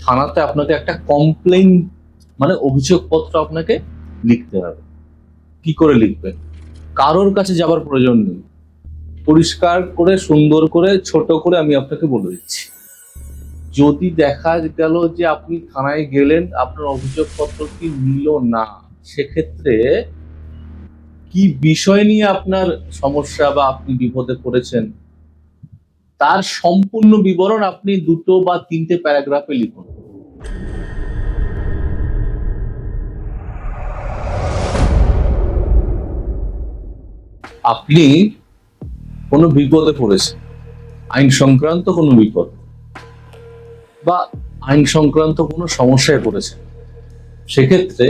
থানাতে আপনাকে একটা কমপ্লেন মানে অভিযোগপত্র আপনাকে লিখতে হবে। কি করে লিখবেন? কারোর কাছে যাবার প্রয়োজন নেই। পরিষ্কার করে, সুন্দর করে, ছোট করে আমি আপনাকে বলে দিচ্ছি। যদি দেখা গেল যে আপনি থানায় গেলেন, আপনার অভিযোগপত্রটি নিল না, সেক্ষেত্রে কি বিষয় নিয়ে আপনার সমস্যা বা আপনি বিপদে পড়েছেন তার সম্পূর্ণ বিবরণ আপনি দুটো বা তিনটে প্যারাগ্রাফে লিখুন। আপনি কোনো বিপদে পড়েছেন, আইন সংক্রান্ত কোনো বিপদ বা আইন সংক্রান্ত কোনো সমস্যায় পড়েছেন, সেক্ষেত্রে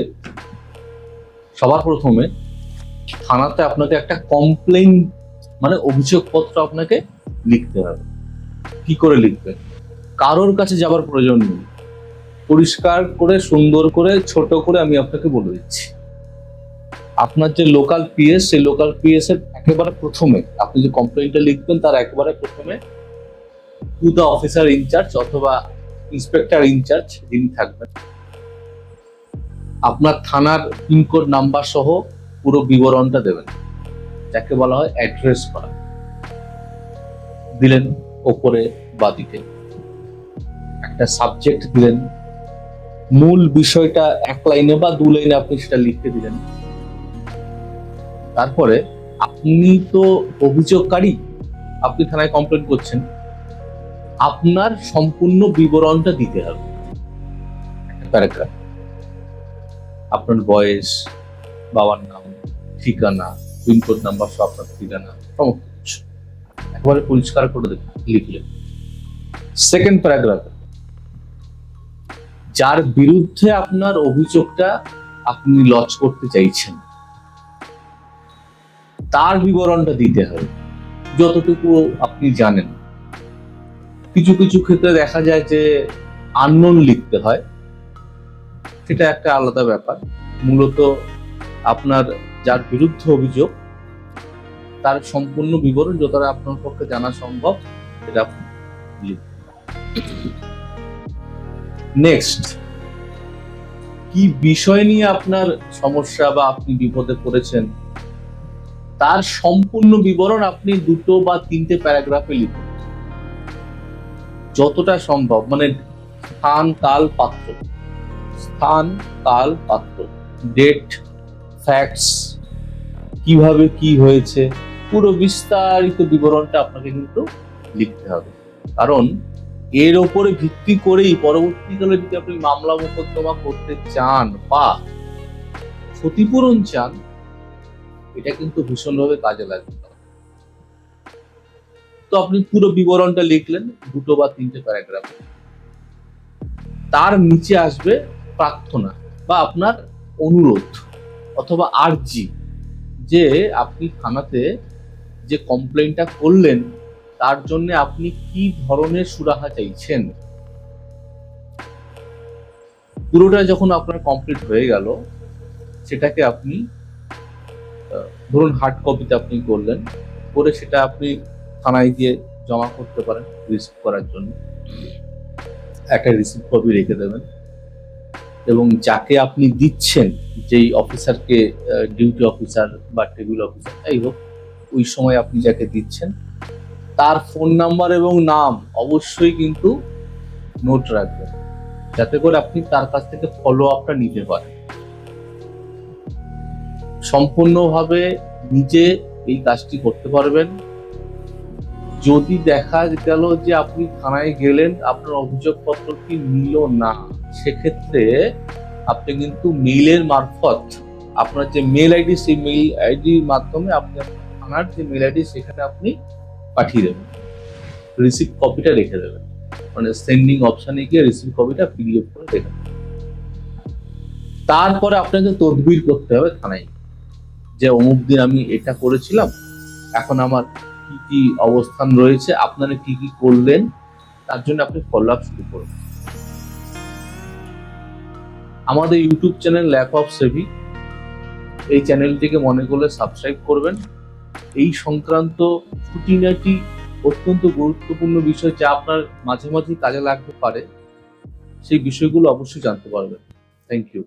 সবার প্রথমে থানাতে আপনাকে একটা কমপ্লেন মানে অভিযোগপত্র আপনাকে লিখতে হবে। কি করে লিখবেন কারোর কাছে যাবার প্রয়োজন নেই। পরিষ্কার করে, সুন্দর করে, ছোট করে আমি আপনাকে বলে দিচ্ছি। আপনার যে লোকাল পিএস সেই লোকাল পিএস এর একেবারে প্রথমে, আপনি যে কমপ্লেনটা লিখবেন, তার একেবারে প্রথমে to the officer in charge অথবা ইন্সপেক্টর ইনচার্জ যিনি থাকবেন, আপনার থানার পিনকোড নাম্বার সহ পুরো বিবরণটা দেবেন। যাকে বলা হয় অ্যাড্রেস করা। দিলেন ওপরে বাদিকে একটা সাবজেক্ট দিলেন। মূল বিষয়টা এক লাইনে বা দু লাইনে আপনি সেটা লিখতে দিলেন। তারপরে আপনি তো অভিযোগকারী, আপনি থানায় কমপ্লেন করছেন। আপনার সম্পূর্ণ বিবরণটা দিতে হবে। প্যারাগ্রাফ আপনার বয়স, বাবার নাম, ঠিকানা পিনকোড নাম্বার সব আপনার ঠিকানা, সমস্ত। একেবারে পরিষ্কার করে লিখলেন সেকেন্ড প্যারাগ্রাফ যার বিরুদ্ধে আপনার অভিযোগটা আপনি লজ করতে চাইছেন, তার বিবরণটা দিতে হবে। যতটুকু আপনি জানেন। কিছু কিছু ক্ষেত্রে দেখা যায় যে আননোন লিখতে হয়। সেটা একটা আলাদা ব্যাপার। মূলত আপনার যার বিরুদ্ধে অভিযোগ তার সম্পূর্ণ বিবরণ যতটা আপনার পক্ষে জানা সম্ভব আপনি নেক্সট কি বিষয় নিয়ে আপনার সমস্যা বা আপনি বিপদে পড়েছেন? তার সম্পূর্ণ বিবরণ আপনি দুটো বা তিনটে প্যারাগ্রাফে লিখুন। যতটা সম্ভব মানে স্থান, কাল, পাত্র। স্থান, কাল, পাত্র। ডেট ফ্যাক্টস কীভাবে কি হয়েছে? পুরো বিস্তারিত বিবরণটা আপনাকে কিন্তু লিখতে হবে। কারণ এর ওপরে ভিত্তি করেই পরবর্তীকালে যদি আপনি মামলা মোকদ্দমা করতে চান বা ক্ষতিপূরণ চান, এটা কিন্তু ভীষণভাবে কাজে লাগবে। তো আপনি পুরো বিবরণটা লিখলেন, দুটো বা তিনটে প্যারাগ্রাফ। তার নিচে আসবে প্রার্থনা বা আপনার অনুরোধ অথবা আর্জি যে আপনি থানাতে যে কমপ্লেনটা করলেন, তার জন্য আপনি কি ধরনের সুরাহা চাইছেন? পুরোটা যখন আপনার কমপ্লিট হয়ে গেল, সেটাকে আপনি ধরুন হার্ড কপিতে আপনি করলেন, করে সেটা আপনি থানায় গিয়ে জমা করতে পারেন রিসিভ করার জন্য। একটা রিসিভ কপি রেখে দেবেন। এবং যাকে আপনি দিচ্ছেন, যেই অফিসারকে ডিউটি অফিসার বা টেবিল অফিসার যাই হোক ওই সময় আপনি যাকে দিচ্ছেন, তার ফোন নাম্বার এবং নাম অবশ্যই কিন্তু নোট রাখবেন, যাতে করে আপনি তার কাছ থেকে ফলো আপটা নিতে পারেন। সম্পূর্ণভাবে নিজে এই কাজটি করতে পারবেন। যদি দেখা গেল যে আপনি থানায় গেলেন, আপনার অভিযোগপত্রটি নিল না, সেক্ষেত্রে আপনি কিন্তু মেইলের মারফত আপনার যে মেল আইডি সেই মেইল আইডির মাধ্যমে আপনি আপনার যে মেল আইডি সেখানে আপনি পাঠিয়ে দেবেন। রিসিভ কপিটা রেখে দেবেন। মানে সেন্ডিং অপশানে গিয়ে রিসিভ কপিটা পিডিএফ করে রেখে দেবেন। তারপরে আপনাকে তদবির করতে হবে থানায়। যে অমুক দিন আমি এটা করেছিলাম, এখন আমার কি কি অবস্থান রয়েছে, আপনারা কি কি করলেন, তার জন্য আপনি ফলো আপ শুরু করুন। আমাদের YouTube channel lap of savvy এই চ্যানেলটিকে মনে করলে সাবস্ক্রাইব করবেন। এই সংক্রান্ত খুঁটিনাটি অত্যন্ত গুরুত্বপূর্ণ বিষয় যা আপনার মাঝে মাঝে কাজে লাগতে পারে। সেই বিষয়গুলো অবশ্যই জানতে পারবেন। Thank you